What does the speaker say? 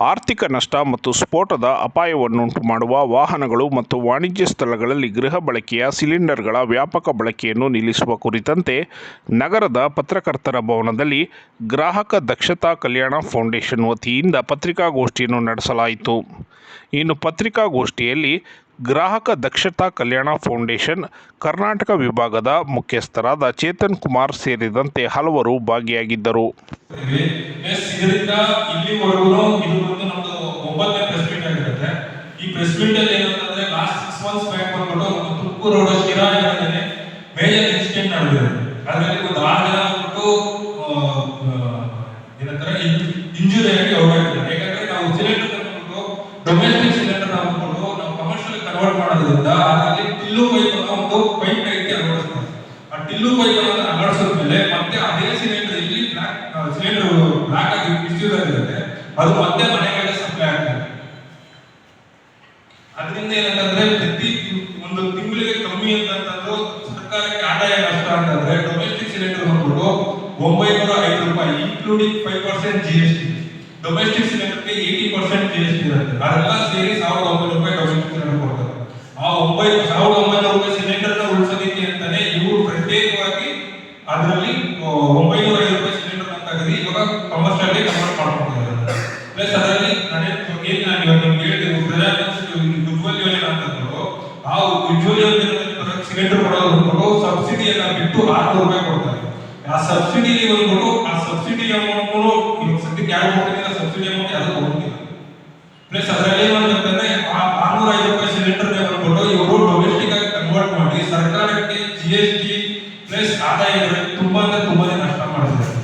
ಆರ್ಥಿಕ ನಷ್ಟ ಮತ್ತು ಸ್ಫೋಟದ ಅಪಾಯವನ್ನುಂಟು ಮಾಡುವ ವಾಹನಗಳು ಮತ್ತು ವಾಣಿಜ್ಯ ಸ್ಥಳಗಳಲ್ಲಿ ಗೃಹ ಬಳಕೆಯ ಸಿಲಿಂಡರ್ಗಳ ವ್ಯಾಪಕ ಬಳಕೆಯನ್ನು ನಿಲ್ಲಿಸುವ ಕುರಿತಂತೆ ನಗರದ ಪತ್ರಕರ್ತರ ಭವನದಲ್ಲಿ ಗ್ರಾಹಕ ದಕ್ಷತಾ ಕಲ್ಯಾಣ ಫೌಂಡೇಶನ್ ವತಿಯಿಂದ ಪತ್ರಿಕಾಗೋಷ್ಠಿಯನ್ನು ನಡೆಸಲಾಯಿತು. ಇನ್ನು ಪತ್ರಿಕಾಗೋಷ್ಠಿಯಲ್ಲಿ ಗ್ರಾಹಕ ದಕ್ಷತಾ ಕಲ್ಯಾಣ ಫೌಂಡೇಶನ್, ಕರ್ನಾಟಕ ವಿಭಾಗದ ಮುಖ್ಯಸ್ಥರಾದ ಚೇತನ್ ಕುಮಾರ್ ಸೇರಿದಂತೆ ಹಲವರು ಭಾಗಿಯಾಗಿದ್ದರು. ಈ ಪ್ರೆಸ್ ಮೀಟ್ ಅಲ್ಲಿ ಏನಂತಂದ್ರೆ ಲಾಸ್ಟ್ ಸಿಕ್ಸ್ ಮಂತ್ಸ್ ಬ್ಯಾಕ್ ಬಂದ್ಬಿಟ್ಟು ಒಂದು ತುಮಕೂರು ರೋಡ್ ಶಿರಾ ಏನಂದ್ರೆ ಮೇಜರ್ ಇನ್ಸಿಡೆಂಟ್ ನಡೆದಿದೆ. ಅದರಲ್ಲಿ ಒಂದು ಆರು ಜನ ಬಂದ್ಬಿಟ್ಟು ಏನಂತಾರೆ ಇಂಜುರಿ ಆಗಿ ಹೊರಟಿದ್ದಾರೆ ಯಾಕಂದ್ರೆ ನಾವು ಸಿಲಿಂಡರ್ ತಗೊಂಡು ಡೊಮೆಸ್ಟಿಕ್ ಸಿಲಿಂಡರ್ ತಗೊಂಡು ನಾವು ಕಮರ್ಷಿಯಲ್ ಕನ್ವರ್ಟ್ ಮಾಡೋದ್ರಿಂದ ಅದರಲ್ಲಿ ಟಿಲ್ಲು ಪೈಪ್ ಒಂದು ಪೈಪ್ ರೀತಿ ಅಳವಡಿಸ್ತಾರೆ. ಆ ಟಿಲ್ಲು ಪೈಪ್ ಅನ್ನು ಅಳವಡಿಸಿದ ಮೇಲೆ ಮತ್ತೆ ಅದೇ ಸಿಲಿಂಡರ್ ಇಲ್ಲಿ ಬ್ಲಾಕ್ ಸಿಲಿಂಡರ್ ಬ್ಲಾಕ್ ಆಗಿ ಮಿಸ್ಯೂಸ್ ಆಗಿರುತ್ತೆ ಅದು ಅದರಿಂದ ಏನಂತಂದ್ರೆ ಪ್ರತಿ ಒಂದು ತಿಂಗಳಿಗೆ ಕಮ್ಮಿ ಅಂತಂದ್ರು ಸರ್ಕಾರಕ್ಕೆ ಆದಾಯ ನಷ್ಟ ಅಂತಂದ್ರೆ ಡೊಮೆಸ್ಟಿಕ್ ಸಿಲಿಂಡರ್ ಬಂದ್ಬಿಟ್ಟು ಒಂಬೈನೂರ ಐದು ರೂಪಾಯಿ including five percent G S T domestic ಸಿಲಿಂಡರ್ಗೆ eighty percent G S T ಇರುತ್ತೆ. ಅದೆಲ್ಲ ಸೇರಿ ಸಾವಿರದ ಒಂಬೈನೂರು ರೂಪಾಯಿ ಡೊಮೆಸ್ಟಿಕ್ ಸಿಲಿಂಡರ್ ಕೊಡ್ತಾರೆ. ಆ ಒಂಬೈ, ಸಾವಿರದ ಒಂಬೈನೂರು ರೂಪಾಯಿ ಸಿಲಿಂಡರ್ನ ಉಳಿಸೋದಕ್ಕೆ ಅಂತಾನೆ ಇವರು ಪ್ರತ್ಯೇಕವಾಗಿ ಅದರಲ್ಲಿ ಒಂಬೈನೂರ ಐದು ರೂಪಾಯಿ ಸಿಲಿಂಡರ್ ಅಂತ ಇವಾಗ ಕಮರ್ಷಿಯಲ್ ಕನ್ವರ್ಟ್ ಮಾಡ್ಕೊಂಡಿದ್ದಾರೆ ಪ್ಲಸ್ ಅದರಲ್ಲಿ ನಾನು, ಏನು ನಾನು ಇವಾಗ ಆ ಯೋಜನೆ ಸಿಲಿಂಡರ್ ಕೊಡೋದು ಬಂದ್ಬಿಟ್ಟು ಸಬ್ಸಿಡಿಯನ್ನ ಬಿಟ್ಟು ಆರ್ನೂರು ರೂಪಾಯಿ ಕೊಡ್ತಾರೆ. ಆ ಸಬ್ಸಿಡಿ ಬಂದ್ಬಿಟ್ಟು ಆ ಸಬ್ಸಿಡಿ ಅಮೌಂಟ್ ಇವಾಗ ಸದ್ಯಕ್ಕೆ ಯಾವ ಕೊಟ್ಟಿಲ್ಲ, ಸಬ್ಸಿಡಿ ಅಮೌಂಟ್ ಯಾರು ಕೊಡ್ತಿಲ್ಲ. ಪ್ಲಸ್ ಅದರಲ್ಲಿ ಏನಂತಂದ್ರೆ ಆರ್ನೂರ ಐದು ರೂಪಾಯಿ ಸಿಲಿಂಡರ್ ಬಂದ್ಬಿಟ್ಟು ಇವರು ಡೊಮೆಸ್ಟಿಕ್ ಆಗಿ ಕನ್ವರ್ಟ್ ಮಾಡಿ ಸರ್ಕಾರಕ್ಕೆ ಜಿ ಎಸ್ ಟಿ ಪ್ಲಸ್ ಆದಾಯ ತುಂಬಾ ಅಂದ್ರೆ ತುಂಬಾನೇ ನಷ್ಟ ಮಾಡಿದ್ದಾರೆ